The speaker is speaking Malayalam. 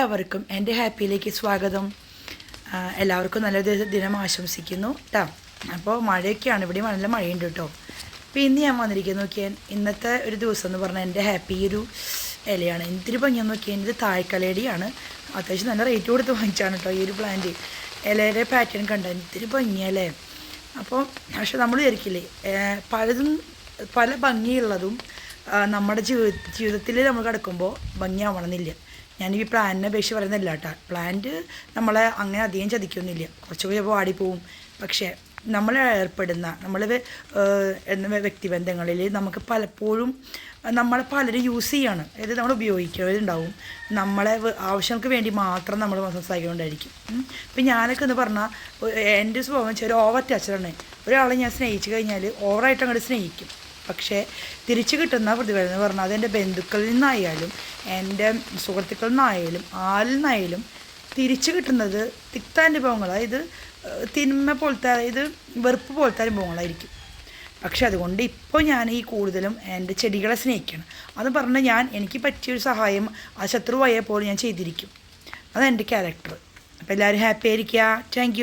എല്ലാവർക്കും എന്റെ ഹാപ്പിയിലേക്ക് സ്വാഗതം. എല്ലാവർക്കും നല്ല ദി- ദിനം ആശംസിക്കുന്നു കേട്ടോ അപ്പോൾ മഴയൊക്കെയാണ് ഇവിടെ നല്ല മഴയുണ്ട് കേട്ടോ അപ്പോൾ ഇന്ന് ഞാൻ വന്നിരിക്കുന്നത് നോക്കിയാൽ ഇന്നത്തെ ഒരു ദിവസം എന്ന് പറഞ്ഞാൽ എന്റെ ഹാപ്പി ഒരു ഇലയാണ്. എന്തിരി ഭംഗിയെന്ന് നോക്കിയാൽ ഇത് താഴ്ക്കലടിയാണ്. അത്യാവശ്യം നല്ല റേറ്റ് കൊടുത്ത് വാങ്ങിച്ചാണ് കേട്ടോ ഈ ഒരു പ്ലാന്റ് ഇലയുടെ പാറ്റേൺ കണ്ടാൽ ഇത്തിരി ഭംഗിയല്ലേ അപ്പോൾ പക്ഷെ നമ്മൾ വിചാരിക്കില്ലേ പലതും പല ഭംഗിയുള്ളതും നമ്മുടെ ജീവിത ജീവിതത്തിൽ നമ്മൾ കിടക്കുമ്പോൾ ഭംഗിയാവണമെന്നില്ല. ഞാൻ ഈ പ്ലാന്റിനെ അപേക്ഷിച്ച് പറയുന്നില്ല കേട്ടോ. പ്ലാന്റ് നമ്മളെ അങ്ങനെ അധികം ചതിക്കൊന്നുമില്ല കൂടി ചിലപ്പോൾ വാടിപ്പോവും. പക്ഷേ നമ്മൾ ഏർപ്പെടുന്ന നമ്മൾ എന്ന വ്യക്തിബന്ധങ്ങളിൽ നമുക്ക് പലപ്പോഴും നമ്മളെ പലരും യൂസ് ചെയ്യാണ്. അതായത് നമ്മൾ ഉപയോഗിക്കുന്നവരുണ്ടാവും നമ്മളെ ആവശ്യങ്ങൾക്ക് വേണ്ടി മാത്രം നമ്മൾ സംസാരിക്കുന്നുണ്ടായിരിക്കും. ഇപ്പം ഞാനൊക്കെ എന്ന് പറഞ്ഞാൽ എന്റെ സ്വഭാവം വെച്ചാൽ ഒരു ഓവർ ടച്ചറാണ് ഒരാളെ ഞാൻ സ്നേഹിച്ചു കഴിഞ്ഞാൽ ഓവറായിട്ട് അങ്ങോട്ട് സ്നേഹിക്കും. പക്ഷേ തിരിച്ചു കിട്ടുന്ന പ്രതിഫലം എന്ന് പറഞ്ഞാൽ അത് എന്റെ ബന്ധുക്കളിൽ നിന്നായാലും എന്റെ സുഹൃത്തുക്കളിൽ നിന്നായാലും ആരിൽ നിന്നായാലും തിരിച്ചു കിട്ടുന്നത് തിക്താനുഭവങ്ങൾ അതായത് തിന്മ പോലത്തെ അതായത് വെറുപ്പ് പോലത്തെ അനുഭവങ്ങളായിരിക്കും. പക്ഷെ അതുകൊണ്ട് ഇപ്പോൾ ഞാൻ ഈ കൂടുതലും എന്റെ ചെടികളെ സ്നേഹിക്കണം അത് പറഞ്ഞാൽ ഞാൻ എനിക്ക് പറ്റിയൊരു സഹായം ആ ശത്രുവായ പോലും ഞാൻ ചെയ്തിരിക്കും. അതെന്റെ ക്യാരക്ടർ. അപ്പോൾ എല്ലാവരും ഹാപ്പി ആയിരിക്കുക. താങ്ക്